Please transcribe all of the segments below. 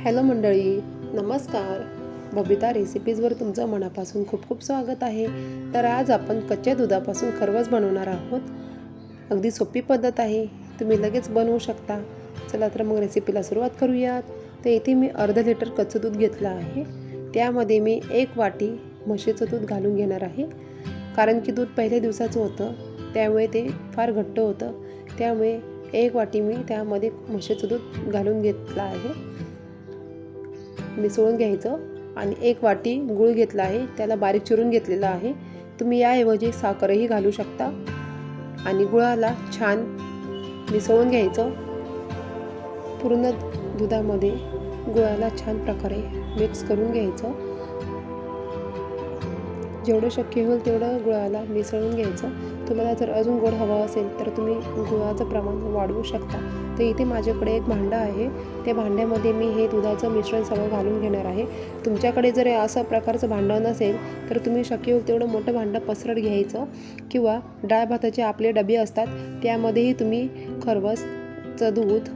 Hello मंडळी नमस्कार. बबिता रेसिपीजवर तुमचं मनापासून खूप खूप स्वागत आहे. तर आज आपण कच्च्या दुधापासून खरवस बनवणार आहोत. अगदी सोपी पद्धत आहे. तुम्ही लगेच बनवू शकता. चला तर मग रेसिपीला सुरुवात करूयात. तर इथे मी अर्धा लिटर कच्चं दूध घेतलं आहे. त्यामध्ये मी एक वाटी म्हशीचं दूध घालून घेणार आहे. कारण की दूध पहिल्या दिवसाचं होतं. त्यामुळे ते फार घट्ट होतं. त्यामुळे एक वाटी मी त्यामध्ये म्हशीचं दूध घालून घेतलं आहे. मिसळून घ्यायचं आणि एक वाटी गूळ घेतला आहे त्याला बारीक चिरून घेतलेला आहे. तुम्ही याऐवजी साखरही घालू शकता आणि गुळाला छान मिसळून घ्यायचं. पूर्ण दुधामध्ये गुळाला छान प्रकारे मिक्स करून घ्यायचं. जेवढं शक्य होईल तेवढं गुळाला मिसळून घ्यायचं. तुम्हाला जर अजून गोड हवं असेल तर तुम्ही गुळाचं प्रमाण वाढवू शकता. तर इथे माझ्याकडे एक भांडं आहे. त्या भांड्यामध्ये मी हे दुधाचं मिश्रण सगळं घालून घेणार आहे. तुमच्याकडे जर असं प्रकारचं भांडं नसेल तर तुम्ही शक्य होईल तेवढं मोठं भांडं पसरट घ्यायचं किंवा डाळ भाताचे आपले डबे असतात त्यामध्येही तुम्ही खरवसचं दूध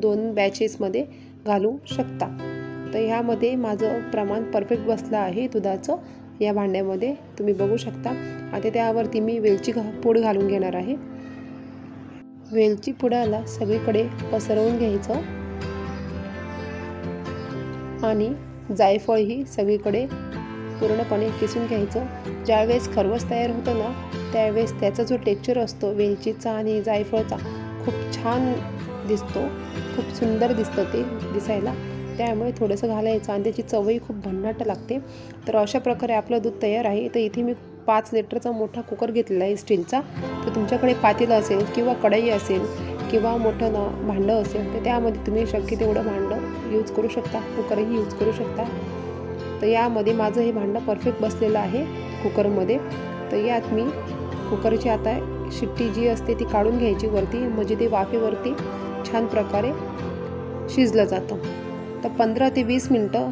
दोन बॅचेसमध्ये घालू शकता. तर ह्यामध्ये माझं प्रमाण परफेक्ट बसलं आहे दुधाचं. या भांड्यामध्ये तुम्ही बघू शकता. आता त्यावरती मी वेलची घा पूड घालून घेणार आहे. वेलची पुडाला सगळीकडे पसरवून घ्यायचं. आणि जायफळही सगळीकडे पूर्णपणे किसून घ्यायचं. ज्यावेळेस खरवस तयार होतं ना त्यावेळेस त्याचा जो टेक्चर असतो वेलचीचा आणि जायफळचा खूप छान दिसतो. खूप सुंदर दिसतं ते दिसायला. त्यामुळे थोडंसं घालायचं आणि त्याची चवही खूप भन्नाट लागते. तर अशा प्रकारे आपलं दूध तयार आहे. तर इथे मी पाच लिटरचा मोठा कुकर घेतलेला आहे स्टीलचा. तर तुमच्याकडे पातेलं असेल किंवा कढई असेल किंवा मोठं ना भांडं असेल तर त्यामध्ये तुम्ही शक्य तेवढं भांडं यूज करू शकता. कुकरही यूज करू शकता. तर यामध्ये माझं हे भांडं परफेक्ट बसलेलं आहे कुकरमध्ये. तर यात मी कुकरची आता शिट्टी जी असते ती काढून घ्यायची वरती म्हणजे ते वाफेवरती छान प्रकारे शिजलं जातं. तर पंधरा ते वीस मिनटं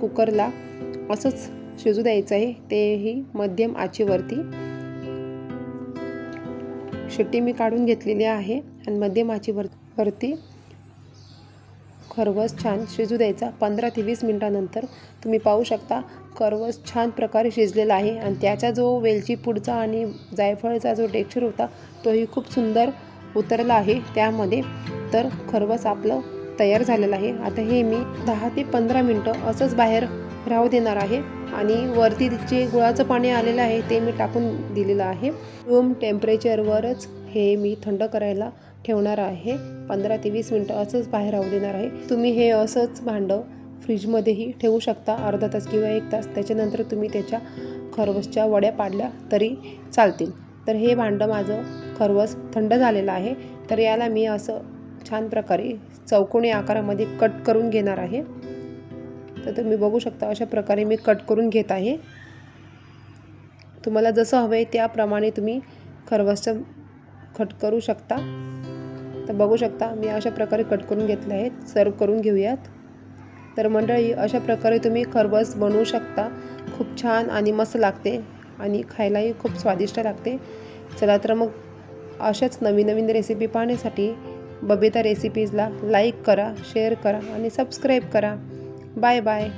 कुकरला असंच शिजू द्यायचं आहे. तेही मध्यम आचेवरती. शिट्टी मी काढून घेतलेली आहे आणि मध्यम आचेवर वरती खरवस छान शिजू द्यायचा. पंधरा ते वीस मिनटानंतर तुम्ही पाहू शकता खरवस छान प्रकारे शिजलेला आहे आणि त्याचा जो वेलची पुडचा आणि जायफळचा जो टेक्स्चर होता तोही खूप सुंदर उतरला आहे. त्यामध्ये तर खरवस आपलं तयार झालेलं आहे. आता हे मी दहा ते पंधरा मिनटं असंच बाहेर राहू देणार आहे आणि वरती जे गुळाचं पाणी आलेलं आहे ते मी टाकून दिलेलं आहे. रूम टेम्परेचरवरच हे मी थंड करायला ठेवणार आहे. पंधरा ते वीस मिनटं असंच बाहेर राहू देणार आहे. तुम्ही हे असंच भांडं फ्रीजमध्येही ठेवू शकता अर्धा तास किंवा एक तास. त्याच्यानंतर तुम्ही त्याच्या खरवसच्या वड्या पाडल्या तरी चालतील. तर हे भांडं माझं खरवस थंड झालेलं आहे. तर याला मी असं छान प्रकारे चौकोनी आकारामध्ये कट करून घेणार आहे. तर तुम्ही बघू शकता अशा प्रकारे मी कट करून घेत आहे. तुम्हाला जसं हवं आहे त्याप्रमाणे तुम्ही खरवसचं कट करू शकता. तर बघू शकता मी अशा प्रकारे कट करून घेतले आहेत. सर्व करून घेऊयात. तर मंडळी अशा प्रकारे तुम्ही खरवस बनवू शकता. खूप छान आणि मस्त लागते आणि खायलाही खूप स्वादिष्ट लागते. चला तर मग अशाच नवीन नवीन रेसिपी पाहण्यासाठी बबिता रेसिपीजला लाईक करा शेअर करा आणि सबस्क्राईब करा. Bye bye